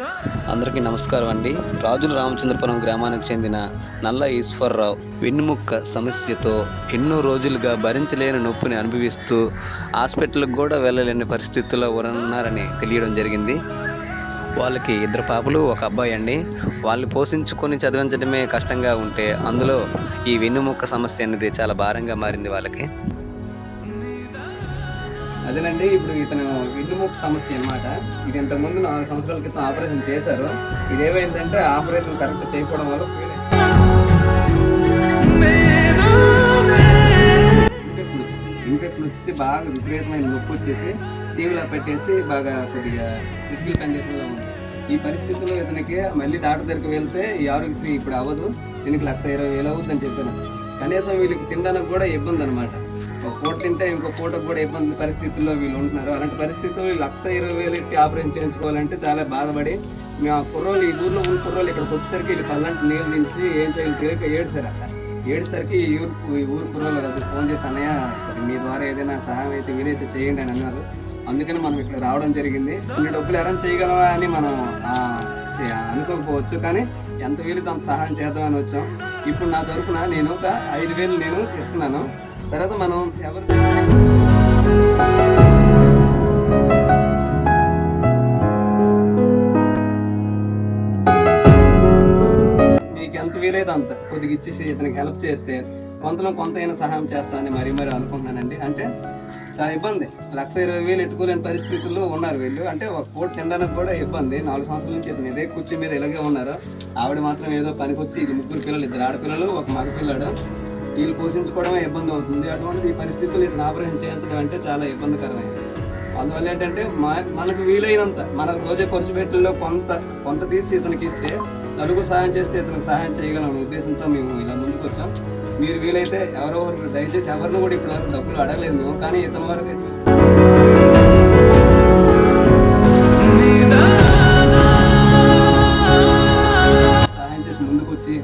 అందరికీ నమస్కారం అండి. రాజుల రామచంద్రపురం గ్రామానికి చెందిన నల్ల ఈశ్వర్రావు వెన్నుముక్క సమస్యతో ఎన్నో రోజులుగా భరించలేని నొప్పిని అనుభవిస్తూ హాస్పిటల్కి కూడా వెళ్ళలేని పరిస్థితుల్లో ఉన్నారని తెలియడం జరిగింది. వాళ్ళకి ఇద్దరు పాపలు ఒక అబ్బాయి అండి. వాళ్ళు పోషించుకొని చదివించడమే కష్టంగా ఉంటే అందులో ఈ వెన్నుముక్క సమస్య అనేది చాలా భారంగా మారింది వాళ్ళకి. అదేనండి ఇప్పుడు ఇతను వెన్నుముక్కు సమస్య అన్నమాట. ఇది ఇంతకుముందు నాలుగు సంవత్సరాల క్రితం ఆపరేషన్ చేశారు. ఇది ఏమైందంటే ఆపరేషన్ కరెక్ట్ చేయకపోవడం వల్ల ఇన్ఫెక్షన్ వచ్చేసి ఇన్ఫెక్షన్ వచ్చేసి బాగా విపరీతమైన నొప్పి వచ్చేసి సీమ్లా పెట్టేసి బాగా కొద్దిగా క్రిటికల్ కండిషన్లో ఉంది. ఈ పరిస్థితుల్లో ఇతనికి మళ్ళీ డాక్టర్ దగ్గరికి వెళ్తే ఈ ఆరోగ్యశ్రీ ఇప్పుడు అవ్వదు. దీనికి లక్ష ఇరవై వేలు అవుతుందని చెప్పాను. కనీసం వీళ్ళకి తినడానికి కూడా ఇబ్బంది అనమాట ఒక పూట తింటే ఇంకో పూటకు కూడా ఇబ్బంది పరిస్థితుల్లో వీళ్ళు ఉంటున్నారు. అలాంటి పరిస్థితుల్లో లక్ష ఇరవై వేలు ఇట్టి ఆపరేషన్ చేయించుకోవాలంటే చాలా బాధపడి మేము ఆ కుర్రోళ్ళు ఈ ఊర్లో ఉన్న కుర్రోళ్ళు ఇక్కడికి వచ్చేసరికి వీళ్ళు పల్లంటి నీళ్ళు దించి ఏం చేయాలి తెలియక ఏడుసారు అక్కడ ఏడుసరికి ఈ ఊరు ఈ ఊరు కుర్రోళ్ళు ఫోన్ చేసి అన్నయ్య మీ ద్వారా ఏదైనా సహాయం అయితే వీలైతే చేయండి అని అన్నారు. అందుకని మనం ఇక్కడ రావడం జరిగింది. కొన్ని డబ్బులు అరేంజ్ చేయగలవా? అని మనం చే- అనుకోకపోవచ్చు. కానీ ఎంత వీలుతో అంత సహాయం చేద్దామని వచ్చాం. ఇప్పుడు నా తరఫున నేను ఒక ఐదు వేలు నేను ఇస్తున్నాను. తర్వాత మనం ఎవరు మీకు ఎంత వీలైతే అంత కొద్దిగా ఇచ్చేసి ఇతనికి హెల్ప్ చేస్తే కొంతలో కొంత సహాయం చేస్తామని మరీ మరీ అనుకుంటున్నానండి. అంటే చాలా ఇబ్బంది. లక్ష ఇరవై వేలు ఎట్టుకోలేని పరిస్థితుల్లో ఉన్నారు వీళ్ళు. అంటే ఒక కోటి తినడానికి కూడా ఇబ్బంది. నాలుగు సంవత్సరాల నుంచి ఇతను ఇదే కూర్చొని మీద ఇలాగే ఉన్నారు. ఆవిడ మాత్రం ఏదో పనికొచ్చి ఇది ముగ్గురు పిల్లలు ఇద్దరు ఆడపిల్లలు ఒక మగ పిల్లడు వీళ్ళు పోషించుకోవడమే ఇబ్బంది అవుతుంది. అటువంటి ఈ పరిస్థితులు ఇతను ఆపరేషన్ చేయించడం అంటే చాలా ఇబ్బందికరమైనది. అందువల్ల ఏంటంటే మా మనకు వీలైనంత మన రోజు ఖర్చు పెట్టిలో కొంత కొంత తీసి ఇతనికి ఇస్తే నలుగురు సహాయం చేస్తే ఇతనికి సహాయం చేయగలం ఉద్దేశంతో మేము ఇలా ముందుకు వచ్చాం మీరు వీలైతే ఎవరో ఒకరు దయచేసి ఎవరిని కూడా ఇప్పుడు వరకు డబ్బులు అడగలేదు మేము కానీ ఇతని వరకు అయితే. సహాయం చేసి ముందుకు వచ్చి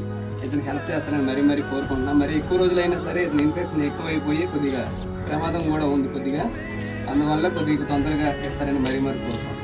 ఇతనికి హెల్ప్ చేస్తానని మరీ మరీ కోరుకుంటున్నాం. మరి ఎక్కువ రోజులైనా సరే ఇతని ఇన్ఫెక్షన్ ఎక్కువైపోయి కొద్దిగా ప్రమాదం కూడా ఉంది కొద్దిగా. అందువల్ల కొద్దిగా తొందరగా ఇస్తారని మరీ మరీ కోరుకుంటున్నాం.